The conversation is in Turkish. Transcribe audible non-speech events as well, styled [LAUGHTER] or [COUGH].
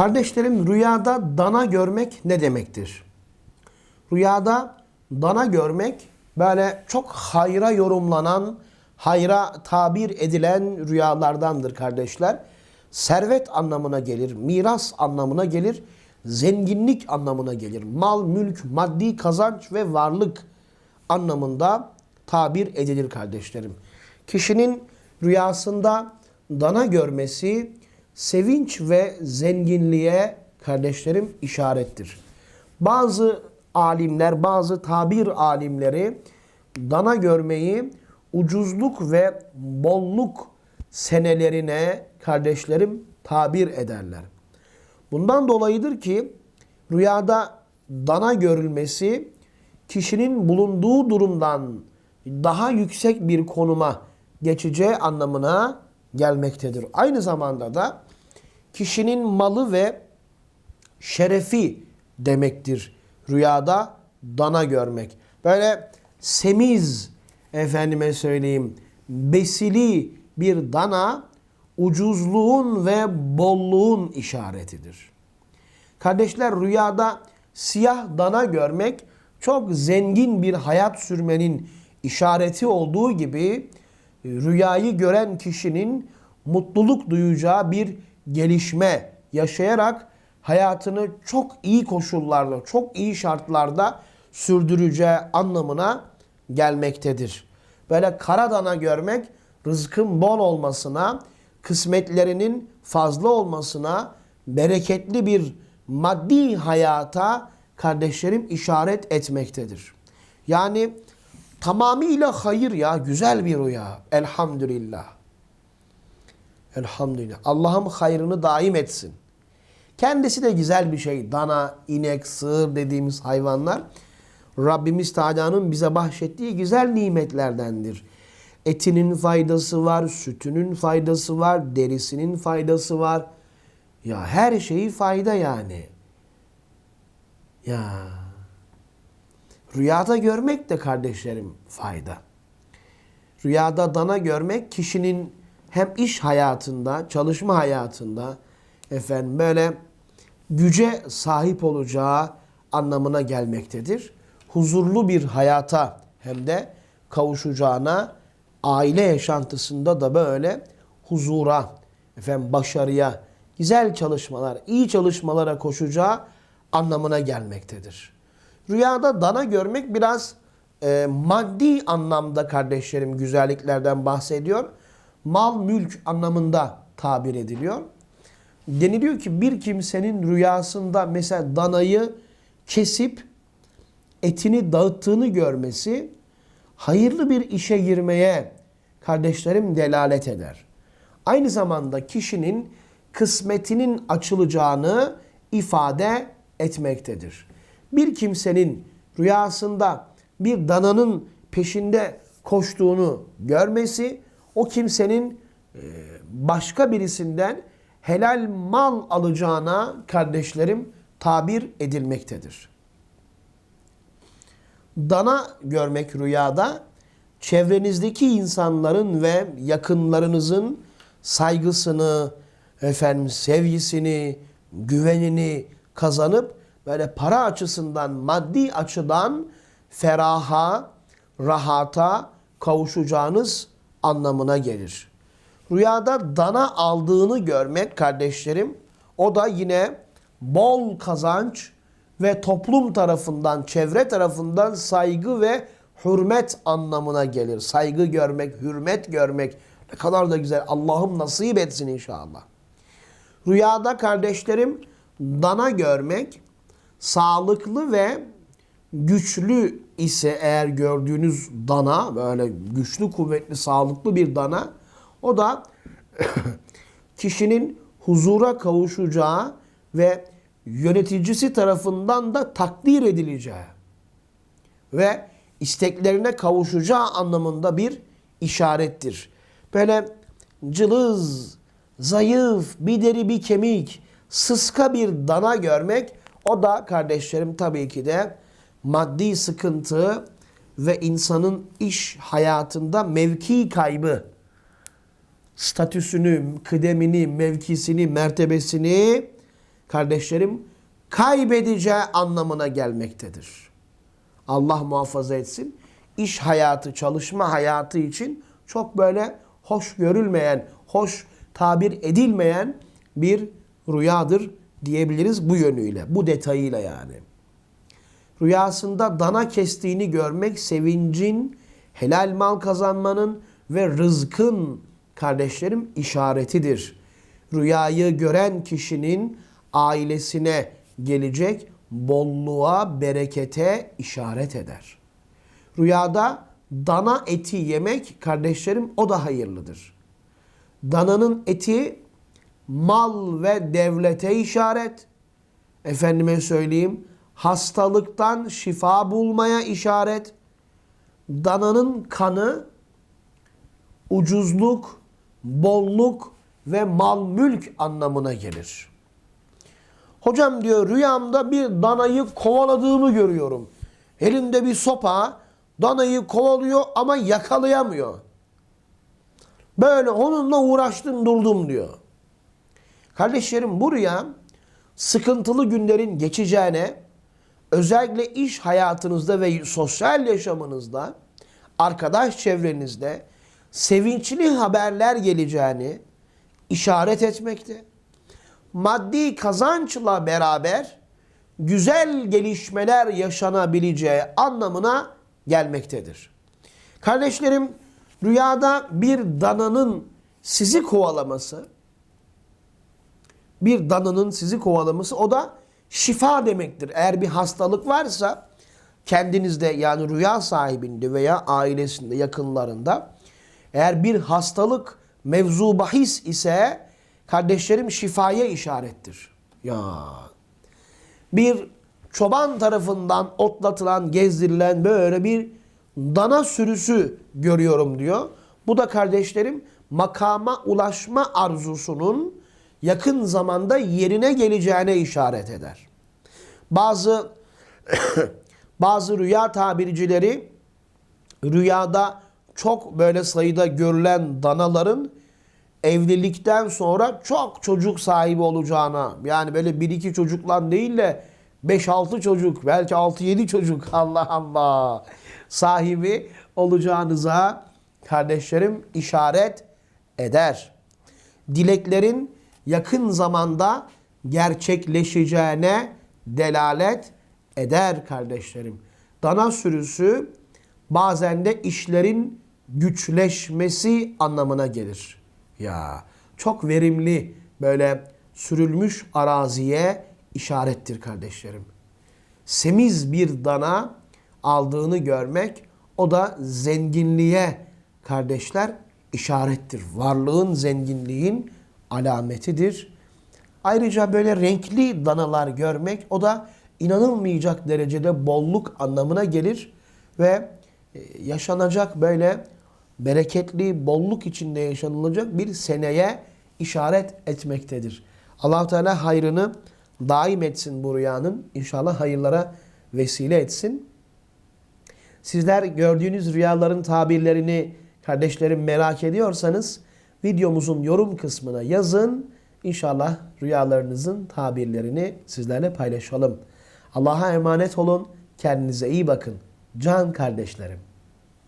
Kardeşlerim rüyada dana görmek ne demektir? Rüyada dana görmek böyle çok hayra yorumlanan, hayra tabir edilen rüyalardandır kardeşler. Servet anlamına gelir, miras anlamına gelir, zenginlik anlamına gelir. Mal, mülk, maddi kazanç ve varlık anlamında tabir edilir kardeşlerim. Kişinin rüyasında dana görmesi sevinç ve zenginliğe kardeşlerim işarettir. Bazı alimler, bazı tabir alimleri dana görmeyi ucuzluk ve bolluk senelerine kardeşlerim tabir ederler. Bundan dolayıdır ki rüyada dana görülmesi kişinin bulunduğu durumdan daha yüksek bir konuma geçeceği anlamına gelmektedir. Aynı zamanda da kişinin malı ve şerefi demektir rüyada dana görmek. Böyle semiz efendime söyleyeyim besili bir dana ucuzluğun ve bolluğun işaretidir. Kardeşler rüyada siyah dana görmek çok zengin bir hayat sürmenin işareti olduğu gibi rüyayı gören kişinin mutluluk duyacağı bir gelişme yaşayarak hayatını çok iyi koşullarda, çok iyi şartlarda sürdüreceği anlamına gelmektedir. Böyle kara dana görmek rızkın bol olmasına, kısmetlerinin fazla olmasına, bereketli bir maddi hayata kardeşlerim işaret etmektedir. Yani tamamıyla hayır ya, güzel bir rüya. Elhamdülillah. Elhamdülillah. Allah'ım hayrını daim etsin. Kendisi de güzel bir şey. Dana, inek, sığır dediğimiz hayvanlar Rabbimiz Teala'nın bize bahşettiği güzel nimetlerdendir. Etinin faydası var, sütünün faydası var, derisinin faydası var. Ya her şeyi fayda yani. Ya rüyada görmek de kardeşlerim fayda. Rüyada dana görmek kişinin hem iş hayatında, çalışma hayatında efendim böyle güce sahip olacağı anlamına gelmektedir. Huzurlu bir hayata hem de kavuşacağına aile yaşantısında da böyle huzura, efendim başarıya, güzel çalışmalar, iyi çalışmalara koşacağı anlamına gelmektedir. Rüyada dana görmek biraz e, maddi anlamda kardeşlerim güzelliklerden bahsediyor. Mal mülk anlamında tabir ediliyor. Deniliyor ki bir kimsenin rüyasında mesela danayı kesip etini dağıttığını görmesi hayırlı bir işe girmeye kardeşlerim delalet eder. Aynı zamanda kişinin kısmetinin açılacağını ifade etmektedir. Bir kimsenin rüyasında bir dananın peşinde koştuğunu görmesi o kimsenin e, başka birisinden helal mal alacağına kardeşlerim tabir edilmektedir. Dana görmek rüyada çevrenizdeki insanların ve yakınlarınızın saygısını, efendim sevgisini, güvenini kazanıp böyle para açısından, maddi açıdan feraha, rahata kavuşacağınız anlamına gelir. Rüyada dana aldığını görmek kardeşlerim o da yine bol kazanç ve toplum tarafından, çevre tarafından saygı ve hürmet anlamına gelir. Saygı görmek, hürmet görmek ne kadar da güzel. Allah'ım nasip etsin inşallah. Rüyada kardeşlerim dana görmek sağlıklı ve güçlü ise eğer gördüğünüz dana böyle güçlü, kuvvetli, sağlıklı bir dana o da [COUGHS] kişinin huzura kavuşacağı ve yöneticisi tarafından da takdir edileceği ve isteklerine kavuşacağı anlamında bir işarettir. Böyle cılız, zayıf, bir deri bir kemik, sıska bir dana görmek o da kardeşlerim tabii ki de maddi sıkıntı ve insanın iş hayatında mevki kaybı, statüsünü, kıdemini, mevkisini, mertebesini kardeşlerim kaybedeceği anlamına gelmektedir. Allah muhafaza etsin. İş hayatı, çalışma hayatı için çok böyle hoş görülmeyen, hoş tabir edilmeyen bir rüyadır diyebiliriz bu yönüyle, bu detayıyla yani. Rüyasında dana kestiğini görmek sevincin, helal mal kazanmanın ve rızkın kardeşlerim işaretidir. Rüyayı gören kişinin ailesine gelecek bolluğa, berekete işaret eder. Rüyada dana eti yemek kardeşlerim o da hayırlıdır. Dananın eti mal ve devlete işaret. Efendime söyleyeyim hastalıktan şifa bulmaya işaret. Dananın kanı ucuzluk, bolluk ve mal mülk anlamına gelir. Hocam diyor rüyamda bir danayı kovaladığımı görüyorum. Elinde bir sopa danayı kovalıyor ama yakalayamıyor. Böyle onunla uğraştım durdum diyor. Kardeşlerim bu rüya sıkıntılı günlerin geçeceğine özellikle iş hayatınızda ve sosyal yaşamınızda arkadaş çevrenizde sevinçli haberler geleceğini işaret etmekte. Maddi kazançla beraber güzel gelişmeler yaşanabileceği anlamına gelmektedir. Kardeşlerim rüyada bir dananın sizi kovalaması bir dananın sizi kovalaması o da şifa demektir. Eğer bir hastalık varsa kendinizde yani rüya sahibinde veya ailesinde yakınlarında eğer bir hastalık mevzu bahis ise kardeşlerim şifaya işarettir. Ya bir çoban tarafından otlatılan, gezdirilen böyle bir dana sürüsü görüyorum diyor. Bu da kardeşlerim makama ulaşma arzusunun yakın zamanda yerine geleceğine işaret eder. Bazı [COUGHS] bazı rüya tabircileri rüyada çok böyle sayıda görülen danaların evlilikten sonra çok çocuk sahibi olacağına yani böyle bir iki çocukla değil de 5-6 çocuk belki 6-7 çocuk [LAUGHS] Allah Allah sahibi olacağınıza kardeşlerim işaret eder. Dileklerin yakın zamanda gerçekleşeceğine delalet eder kardeşlerim. Dana sürüsü bazen de işlerin güçleşmesi anlamına gelir. Ya çok verimli böyle sürülmüş araziye işarettir kardeşlerim. Semiz bir dana aldığını görmek o da zenginliğe kardeşler işarettir. Varlığın, zenginliğin alametidir. Ayrıca böyle renkli danalar görmek o da inanılmayacak derecede bolluk anlamına gelir ve e, yaşanacak böyle bereketli bolluk içinde yaşanılacak bir seneye işaret etmektedir. allah Teala hayrını daim etsin bu rüyanın. İnşallah hayırlara vesile etsin. Sizler gördüğünüz rüyaların tabirlerini kardeşlerim merak ediyorsanız videomuzun yorum kısmına yazın. İnşallah rüyalarınızın tabirlerini sizlerle paylaşalım. Allah'a emanet olun. Kendinize iyi bakın. Can kardeşlerim.